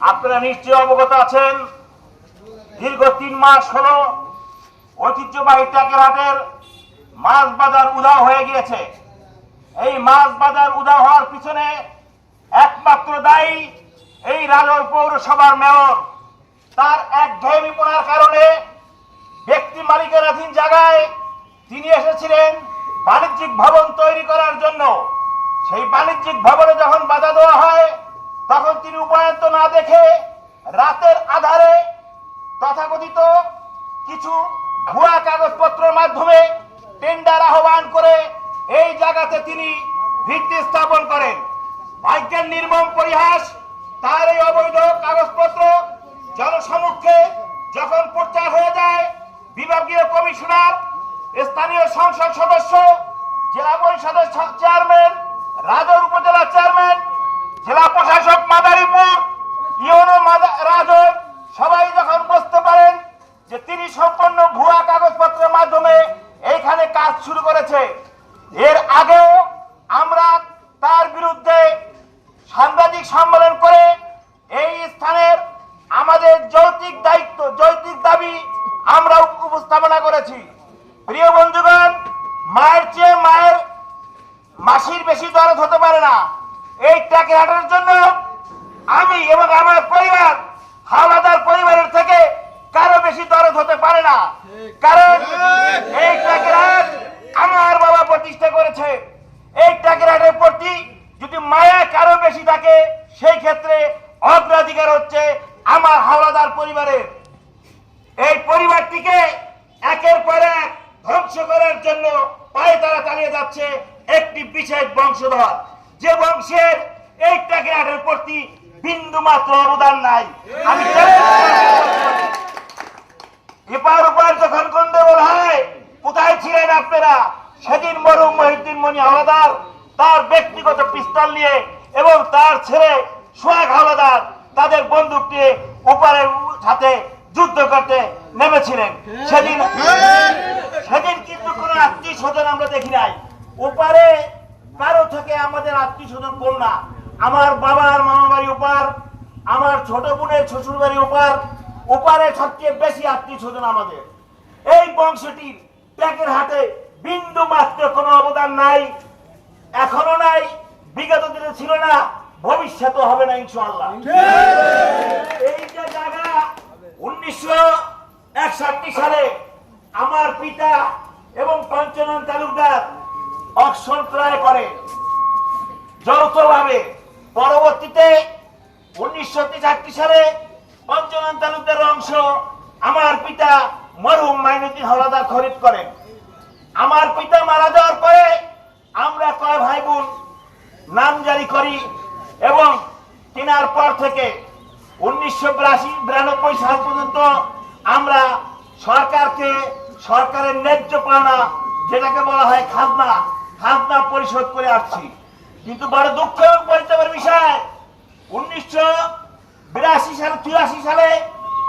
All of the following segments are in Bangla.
আপনারা নিশ্চয়ই অবগত আছেন, দীর্ঘ তিন মাস হল ঐতিহ্যবাহী টাকেরহাটের মাছ বাজার উধাও হয়ে গিয়েছে। এই মাছ বাজার উধাও হওয়ার পিছনে একমাত্র দায়ী এই রাজর পৌরসভার মেয়র। তার এক পড়ার কারণে ব্যক্তি মালিকানাধীন জায়গায় তিনি এসেছিলেন বাণিজ্যিক ভবন তৈরি করার জন্য। সেই বাণিজ্যিক ভবনে যখন বাধা দেওয়া হয় তখন তিনি উপায়ন্ত না দেখে রাতের আধারে তথাকথিত কিছু ভুয়া কাগজপত্রের মাধ্যমে টেন্ডার আহ্বান করে এই জায়গাতে তিনি ভিত্তি স্থাপন করেন। ভাগ্যের নির্মম পরিহাস, তার এই অবৈধ কাগজপত্র জনসমক্ষে যখন প্রচার হয়ে যায়, বিভাগীয় কমিশনার, স্থানীয় সংসদ সদস্য, জেলা পরিষদের চেয়ারম্যান রাজর ভুয়া কাগজপত্রের মাধ্যমে এইখানে কাজ শুরু করেছে। এর আগেও আমরা তার বিরুদ্ধে সাংবাদিক সম্মেলন করে এই স্থানের আমাদের যৌতিক দায়িত্ব যৌতিক দাবি আমরা উপস্থাপনা করেছি। প্রিয় বন্ধুগণ, মায়ের চেয়ে মায়ের মাসির বেশি দরদ হতে পারে না। এই টাকে হাটার জন্য আমি এবং আমার পরিবার হাওলাদার কারও বেশি দরদ হতে পারে না। কারণ এই হাট আমার বাবা প্রতিষ্ঠা করেছে। এই টাকের হাটের প্রতি যদি মায়া কারও বেশি থাকে, সেই ক্ষেত্রে অগ্রাধিকার হচ্ছে আমার হাওলাদার পরিবারের। এই পরিবারটিকে একের পর এক ধ্বংস করার জন্য পায়ে তারা চালিয়ে যাচ্ছে একটি বিশেষ বংশধর। যে বংশের এই টাকিরাটের প্রতি বিন্দু মাত্র অবদান নাই। আমি এপার ওপার যখন গন্ডগোল হয়, কোথায় ছিলেন আপনারা? সেদিন মরুম মহিউদ্দিন মনি হাওলাদার, তার ব্যক্তিগত পিস্তল নিয়ে এবং তার ছেলে সোহাগ হাওলাদার তাদের বন্দুক নিয়ে ওপারের সাথে যুদ্ধ করতে নেমেছিলেন। সেদিন সেদিন কিন্তু কোনো আত্মীয় স্বজন আমরা দেখি নাই। ওপারে কারও থেকে আমাদের আত্মীয় স্বজন কম না। আমার বাবার মামা বাড়ি ওপার, আমার ছোট বোনের শ্বশুর বাড়ি ওপার ওপারে সবচেয়ে বেশি আত্মীয় স্বজন আমাদের। এই বংশটির ত্যাগের হাতে বিন্দু মাত্র কোনো অবদান নাই, এখনও নাই, বিগত দিনে ছিল না ভবিষ্যতে হবে না ইনশাআল্লাহ। এই যে জায়গা উনিশশো একষট্টি সালে আমার পিতা এবং পঞ্চনন তালুকদার অকশন ক্রয় করে। যৌথভাবে পরবর্তীতে উনিশশো তেষট্টি সালে পঞ্চনন তালুকদার অংশ আমার পিতা মরহুম মাইনুদ্দিন হলাদার খরিদ করেন। আমার পিতা মারা যাওয়ার পরে আমরা কয় ভাই বোন নাম জারি করি এবং কেনার পর থেকে উনিশশো বিরাশি, বিরানব্বই সাল পর্যন্ত আমরা সরকারকে, সরকারের ন্যায্য পাওনা যেটাকে বলা হয় খাজনা খাজনা পরিশোধ করে আসছি। কিন্তু বড় দুঃখ এবং বিষয়, উনিশশো বিরাশি সালে, চুরাশি সালে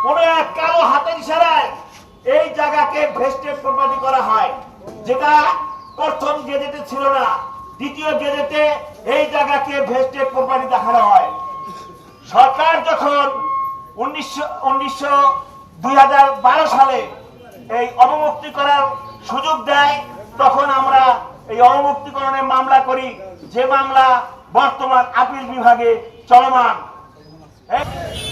কোন এক কালো হাতের ইশারায় এই জায়গাকে ভেস্টেড প্রপার্টি করা হয়, যেটা প্রথম গেজেটে ছিল না। দ্বিতীয় গেজেটে এই জায়গাকে ভেস্টেড প্রপার্টি দেখানো হয়। সরকার যখন উনিশশো উনিশশো সালে এই অবমুক্তি করার সুযোগ দেয়, তখন আমরা এই অবমুক্তিকরণের মামলা করি। যে মামলা বর্তমান আপিল বিভাগে চলমান। É.